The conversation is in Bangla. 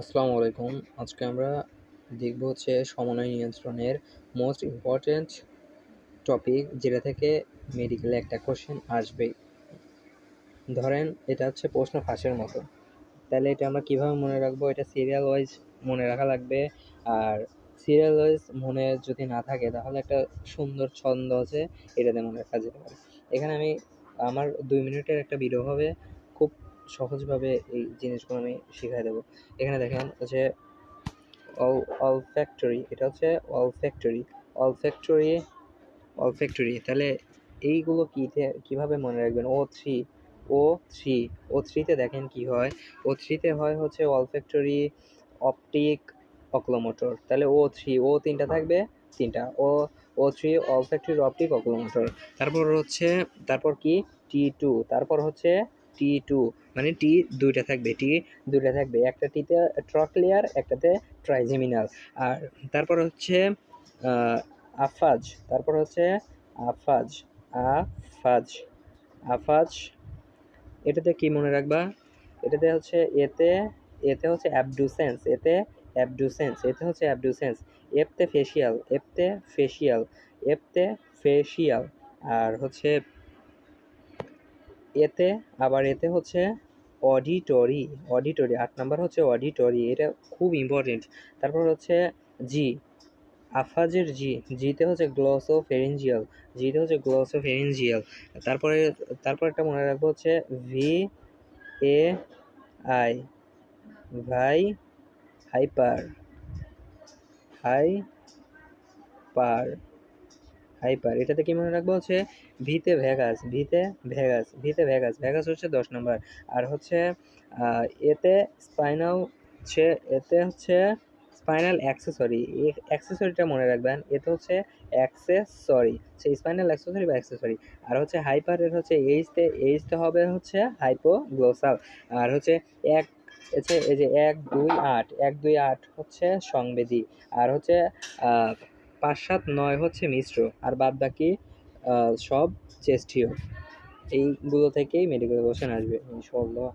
আসসালামু আলাইকুম। আজকে আমরা দেখব হচ্ছে সমন্বয় নিয়ন্ত্রণের মোস্ট ইম্পর্ট্যান্ট টপিক যেটা থেকে মেডিকেলে একটা কোশ্চেন আসবে। ধরেন এটা হচ্ছে প্রশ্ন ফাঁসের মতো। তাহলে এটা আমরা কীভাবে মনে রাখব? এটা সিরিয়াল ওয়াইজ মনে রাখা লাগবে। আর সিরিয়াল ওয়াইজ মনে যদি না থাকে, তাহলে একটা সুন্দর ছন্দ আছে, এটাতে মনে রাখা যেতে পারে এখানে আমি আমার দুই মিনিটের একটা ভিডিও হবে। খুব সহজভাবে এই জিনিসগুলো আমি শিখাই দেবো। এখানে দেখেন যে অল অল ফ্যাক্টরি এটা হচ্ছে all factory all factory all factory তাহলে এইগুলো কীতে কীভাবে মনে রাখবেন? ও থ্রি ও থ্রি ও থ্রিতে দেখেন কি হয়? ও থ্রিতে হয় হচ্ছে অল ফ্যাক্টরি অপটিক অক্লোমোটর তাহলে ও থ্রি ও তিনটা থাকবে, তিনটা। O O three olfactory optic oculomotor তারপর হচ্ছে, তারপর কি? টি টু তারপর হচ্ছে টি টু মানে টি দুইটা থাকবে টি দুইটা থাকবে, একটা টিতে ট্রকলিয়ার একটাতে ট্রাইজেমিনাল আর তারপর হচ্ছে আফাজ, তারপর হচ্ছে আফাজ আফাজ আফাজ। এটাতে কি মনে রাখবা? এটাতে হচ্ছে এতে এতে হচ্ছে অ্যাবডুসেন্স এতে অ্যাবডুসেন্স এতে হচ্ছে অ্যাবডুসেন্স এফতে ফেসিয়াল এফতে ফেসিয়াল এফতে ফেসিয়াল আর হচ্ছে এতে, আবার এতে হচ্ছে অডিটরি। অডিটরি, আট নাম্বার হচ্ছে অডিটরি, এটা খুব ইম্পর্টেন্ট তারপর হচ্ছে জি আফাজের জি জিতে হচ্ছে গ্লসো ফেরেঞ্জিয়াল জিতে হচ্ছে গ্লসো ফেরেঞ্জিয়াল তারপরে, তারপর একটা মনে রাখব হচ্ছে ভি এ আই ভাই, হাইপার হাই পার হাইপার। এটাতে কি মনে রাখব হচ্ছে ভিতে ভেগাস ভিতে ভেগাস ভিতে ভেগাস ভেগাস হচ্ছে দশ নম্বর। আর হচ্ছে এতে স্পাইনাল হচ্ছে, এতে হচ্ছে স্পাইনাল অ্যাক্সেসরি। অ্যাক্সেসরিটা মনে রাখবেন, এতে হচ্ছে অ্যাক্সেসরি সেই স্পাইনাল অ্যাক্সেসরি বা অ্যাক্সেসরি। আর হচ্ছে হাইপারের হচ্ছে এইচতে এইচতে হবে হচ্ছে হাইপোগ্লোসাল। আর হচ্ছে এক এই যে এক, দুই, আট, এক, দুই, আট হচ্ছে সংবেদী। আর হচ্ছে পাঁচ সাত নয় হচ্ছে মিশ্র, আর বাদ বাকি সব চেষ্টিও এইগুলো থেকেই মেডিকেল কোশ্চেন আসবে। ইনশাল্লাহ